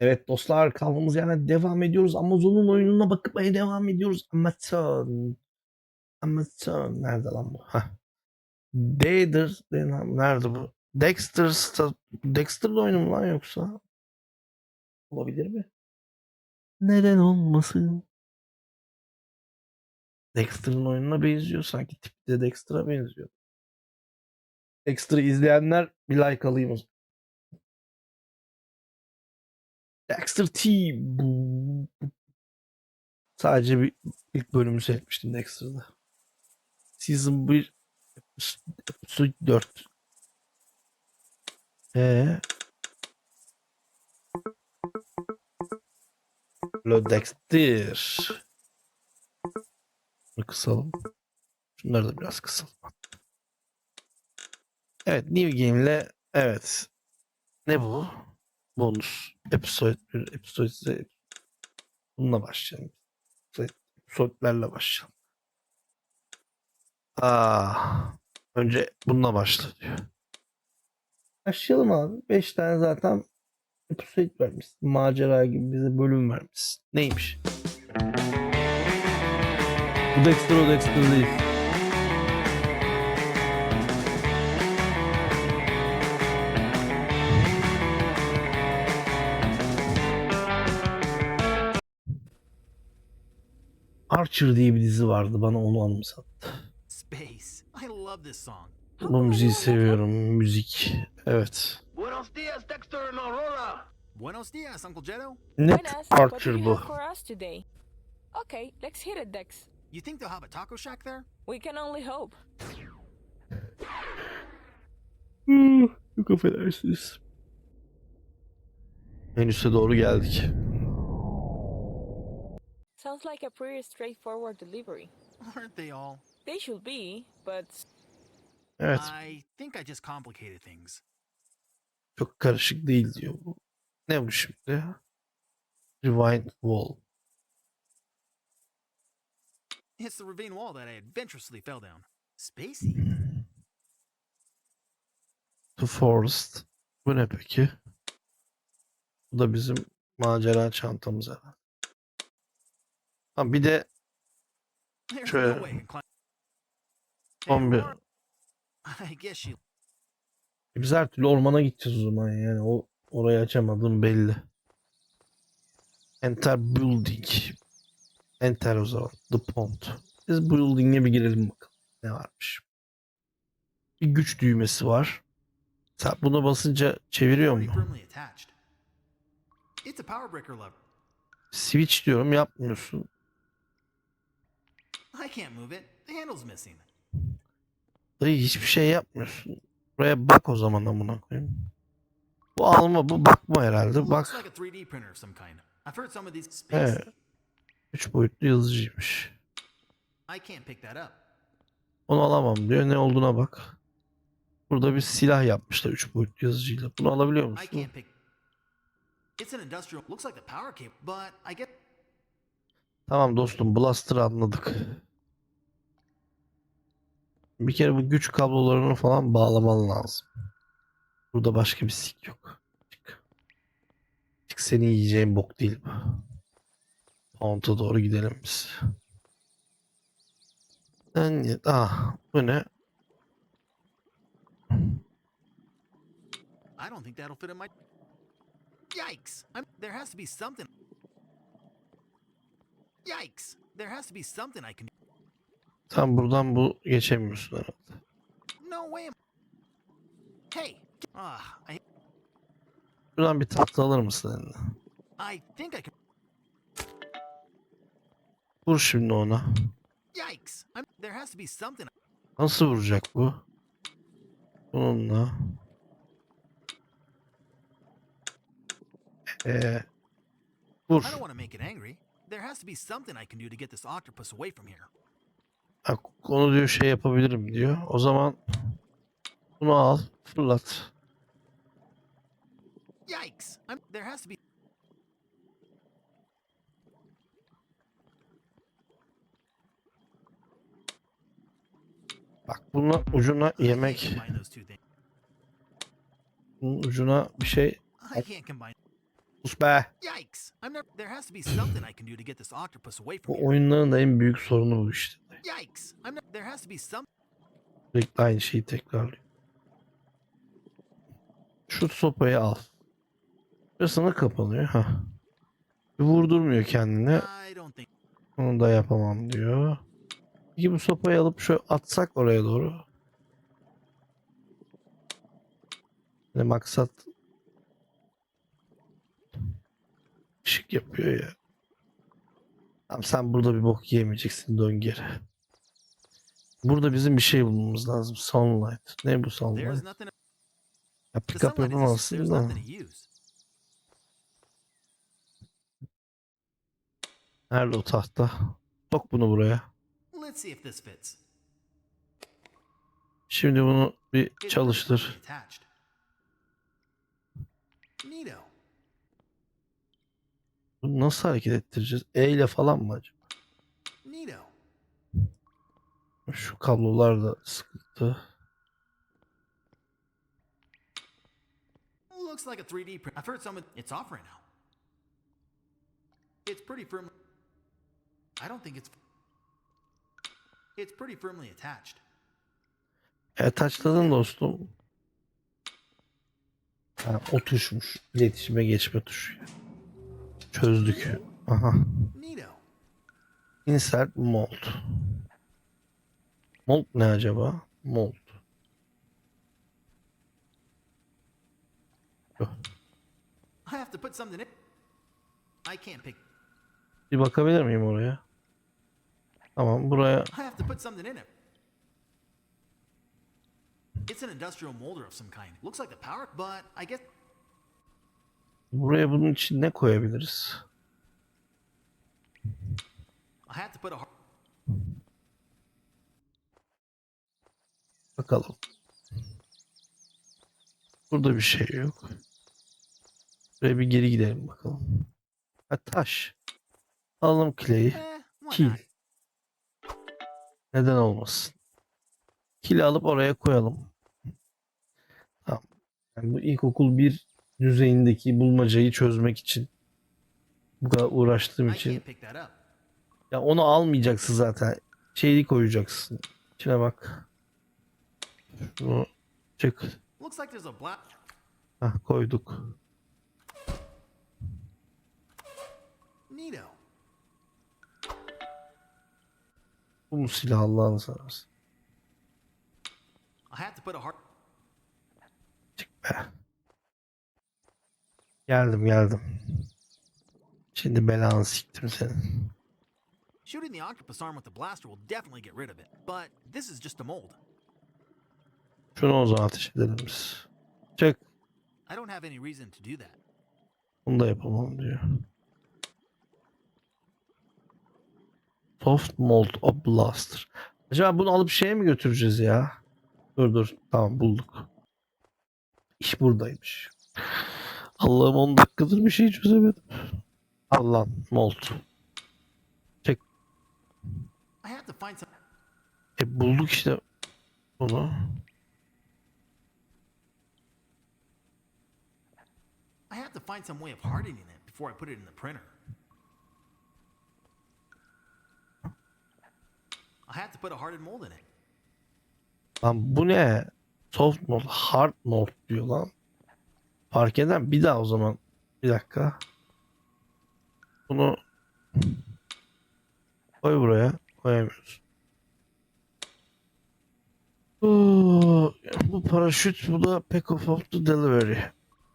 Evet dostlar kaldığımız yerden devam ediyoruz. Amazon'un oyununa bakmaya devam ediyoruz. Amazon. Amazon. Nerede lan bu? Heh. Dexter. Nerede bu? Dexter. Dexter'ın oyunu mu lan yoksa? Olabilir mi? Neden olmasın? Dexter'ın oyununa benziyor sanki. Tipi de Dexter'a benziyor. Dexter'ı izleyenler bir like alayım Dexter T. Sadece bir ilk bölümü seyretmiştim Dexter'da. Season 1 Episode 4. Ee? Lo Dexter. Bunu kısalım. Şunları da biraz kısalım. Evet New Game'le evet. Ne bu? Bonus. Episode 1, episode 2. Bununla başlayalım. Episode'lerle başlayalım. Aa, önce bununla başla diyor. Başlayalım abi. 5 tane zaten episode vermişsin. Macera gibi bize bölüm vermişsin. Neymiş? Bu Dexter o Dexter değil. Archer diye bir dizi vardı. Bana onu anımsattı. Space. I love this song. Bu müziği seviyorum. Müzik. Evet. Buenos dias, Dexter and Aurora. Buenos dias, Uncle Jetto. Net Archer bu. Okay, let's hit it, Dex. You think they'll have a taco shack there? We can only hope. Hmm, Çok affedersiniz. En üste doğru geldik. Sounds like a pretty straightforward delivery. Aren't they all? They should be, but Evet. I think I just complicated things. Çok karışık değil diyor bu. Ne bu şimdi? Rewind wall. It's the ravine wall that I adventurously fell down. Spacey. The Forest. Bu ne peki? Bu da bizim macera çantamız herhalde. Ha bir de. Hey, son bir... Biz her türlü ormana gideceğiz o zaman yani. O orayı açamadığım belli. Enter building. Enter o zaman. The pond. Biz building'e bir girelim bakalım. Ne varmış. Bir güç düğmesi var. Sen buna basınca çeviriyor mu? Switch diyorum yapmıyorsun. I can't move it. The handle's missing. Dayı hiçbir şey yapmıyorsun. Buraya bak o zaman amına koyayım. Bu alma bu bakma herhalde. Bak. like a 3D printer of some kind. I've heard some of these space. Evet. Üç boyutlu yazıcıymış. I can't pick that up. Onu alamam diyor. Ne olduğuna bak. Burada bir silah yapmışlar 3 boyutlu yazıcıyla. Bunu alabiliyor I musun? can't pick. It's an industrial. Looks like the power cable, but I get. Tamam dostum Blaster'ı anladık. Bir kere bu güç kablolarını falan bağlaman lazım. Burada başka bir sik yok. Çık. Çık seni yiyeceğin bok değil bu. Pound'a doğru gidelim biz. En, ah, bu ne? I don't think that'll fit in my. Yikes! I'm, there has to be something. Yikes! There has to be something I can. Sen buradan bu geçemiyorsun herhalde. Hey! Ah, Buradan bir tahta alır mısın eline? Vur şimdi ona. Nasıl vuracak bu? Bununla. Ee, vur. I don't want to make it angry. There has to be something I can do to get this octopus away from here. Onu diyor şey yapabilirim diyor. O zaman bunu al, fırlat. Yikes! I'm, there has to be. Bak bunun ucuna yemek, bunun ucuna bir şey. I can't combine. Sus be. Yikes! I'm never. There has to be something I can do to get this octopus away from Bu here. oyunların da en büyük sorunu bu işte. Yikes! I'm not. There has to be some. Sürekli aynı şeyi tekrarlıyor. Şu sopayı al. Şurasına kapanıyor. Ha. Vurdurmuyor kendini. I don't think. Onu da yapamam diyor. Peki bu sopayı alıp şöyle atsak oraya doğru. Ne maksat yapıyor ya. Tamam sen burada bir bok yiyemeyeceksin dön geri. Burada bizim bir şey bulmamız lazım. Sunlight. Ne bu sunlight? Ya pick up yapamazsın da. Nerede o tahta? Sok bunu buraya. Şimdi bunu bir çalıştır. Neato. Bunu nasıl hareket ettireceğiz? E ile falan mı acaba? Şu kablolar da sıkıntı. Looks like a 3D print. I've heard some. It's off right now. It's pretty firm. I don't think it's. It's pretty firmly attached. E taçladın dostum. Ha, o tuşmuş. İletişime geçme tuşu. Çözdük. Aha. Insert mold. Mold ne acaba? Mold. I have to put something in. I can't pick. Bir bakabilir miyim oraya? Tamam buraya I have to put something in it. It's an industrial molder of some kind. Looks like the power, but I guess buraya bunun için ne koyabiliriz? Bakalım. Burada bir şey yok. Buraya bir geri gidelim bakalım. Ha, taş. Alalım clay. Eh, Kil. Neden olmasın? Kili alıp oraya koyalım. Tamam. Yani bu ilkokul bir düzeyindeki bulmacayı çözmek için bu kadar uğraştığım için ya onu almayacaksın zaten. Şeyi koyacaksın. İçine bak. Şunu çık. Hah, koyduk. Bu mu silah Allah'ını seversen. Çık be. Geldim geldim. Şimdi belanı siktim senin. Shooting the octopus arm with the blaster will definitely get rid of it, but this is just a mold. Şunu o zaman ateş edelim biz. Çık. I don't have any reason to do that. Bunu da yapamam diyor. Soft Mold of Blaster. Acaba bunu alıp şeye mi götüreceğiz ya? Dur dur. Tamam bulduk. İş buradaymış. Allah'ım 10 dakikadır bir şey çözemedim. Allah mold. I have to find some. E bulduk işte bunu. I have to find some way of hardening it before I put it in the printer. I have to put a hardened mold in it. Lan bu ne? Soft mold, hard mold diyor lan. Fark eden bir daha o zaman. Bir dakika. Bunu koy buraya. Koyamıyoruz. Oo, bu paraşüt, bu da pack off of the delivery.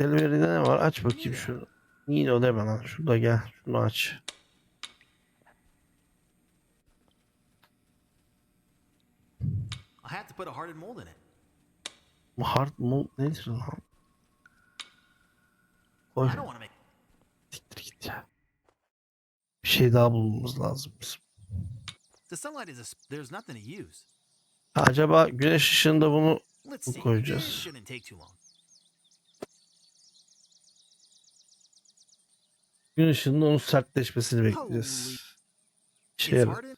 Delivery'de ne var? Aç bakayım şunu. Niye o deme lan. Şurada gel. Şunu aç. I have to put a hardened mold in it. Hard mold nedir lan? Make. Siktir git ya. Bir şey daha bulmamız lazım bizim. The sunlight is a. s- There's nothing to use. Acaba güneş ışığında bunu see. koyacağız. Gün ışığında onun sertleşmesini bekleyeceğiz. Hardened.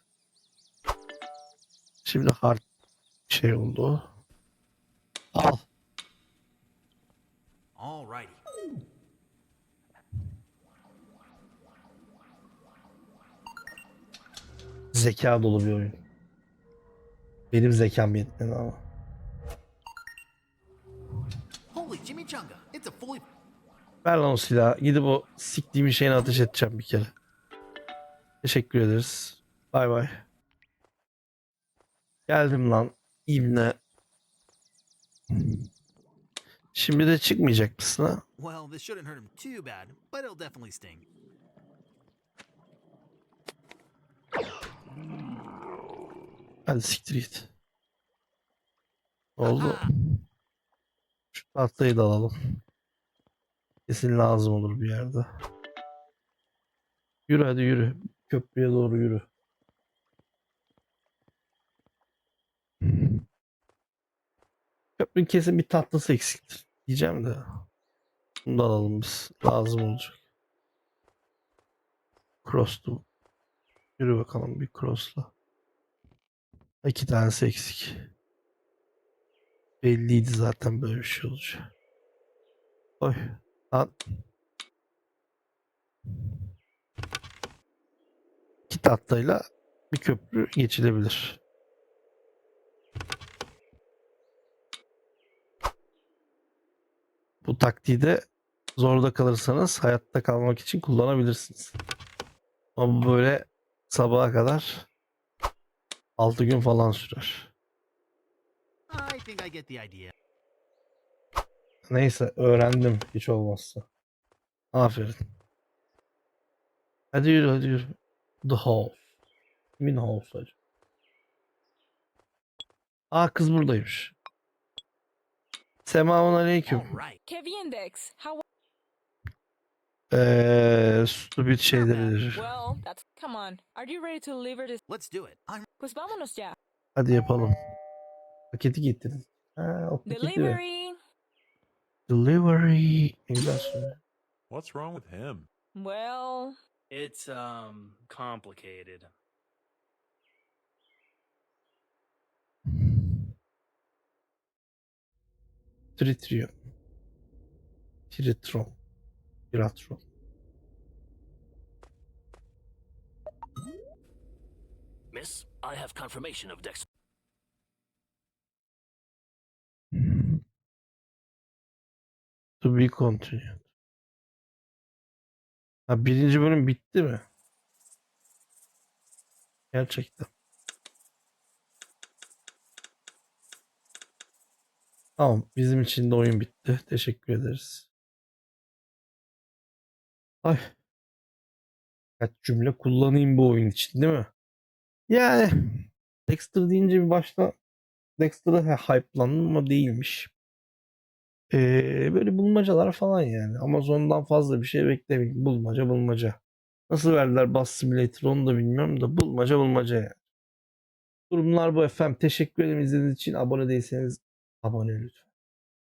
Şimdi hard şey oldu. Al. Alrighty. Zeka dolu bir oyun. Benim zekam yetmedi ama. Ver lan o silahı. Gidip o siktiğim şeyine ateş edeceğim bir kere. Teşekkür ederiz. Bay bay. Geldim lan. İbne. Şimdi de çıkmayacak mısın ha? well. This shouldn't hurt him too bad, but it'll definitely sting. Hadi siktir git. Ne oldu? Şu tahtayı da alalım. Kesin lazım olur bir yerde. Yürü hadi yürü. Köprüye doğru yürü. Köprünün kesin bir tatlısı eksiktir. Diyeceğim de. Bunu da alalım biz. Lazım olacak. Cross'tu. Yürü bakalım bir cross'la. İki tanesi eksik. Belliydi zaten böyle bir şey olacak. Oy. Lan. İki tahtayla bir köprü geçilebilir. Bu taktiği de zorda kalırsanız hayatta kalmak için kullanabilirsiniz. Ama böyle sabaha kadar 6 gün falan sürer. I think I get the idea. Neyse öğrendim hiç olmazsa. Aferin. Hadi yürü hadi yürü. The House. Kimin House acaba? Aa kız buradaymış. Selamun aleyküm. All right. Kevin Dex, how Şeyleri. well? That's come on. Are you ready to deliver this? Let's do it. I'm Pues vámonos ya. Hadi yapalım. Paketi getirin. Ha, o paketi ver. Delivery. Delivery. Ne güzel söyle. What's wrong with him? Well, It's um complicated. Tritrio. Tritron. Tiratron. Miss, I have confirmation of Dex. To be continued. Ha birinci bölüm bitti mi? Gerçekten. Tamam. Bizim için de oyun bitti. Teşekkür ederiz. Ay. Kaç cümle kullanayım bu oyun için değil mi? Yani Dexter deyince bir başta Dexter'a hype'landım ama değilmiş. Ee, böyle bulmacalar falan yani. Amazon'dan fazla bir şey beklemeyin. Bulmaca bulmaca. Nasıl verdiler Bus Simulator onu da bilmiyorum da bulmaca bulmaca yani. Durumlar bu efendim. Teşekkür ederim izlediğiniz için. Abone değilseniz abone lütfen.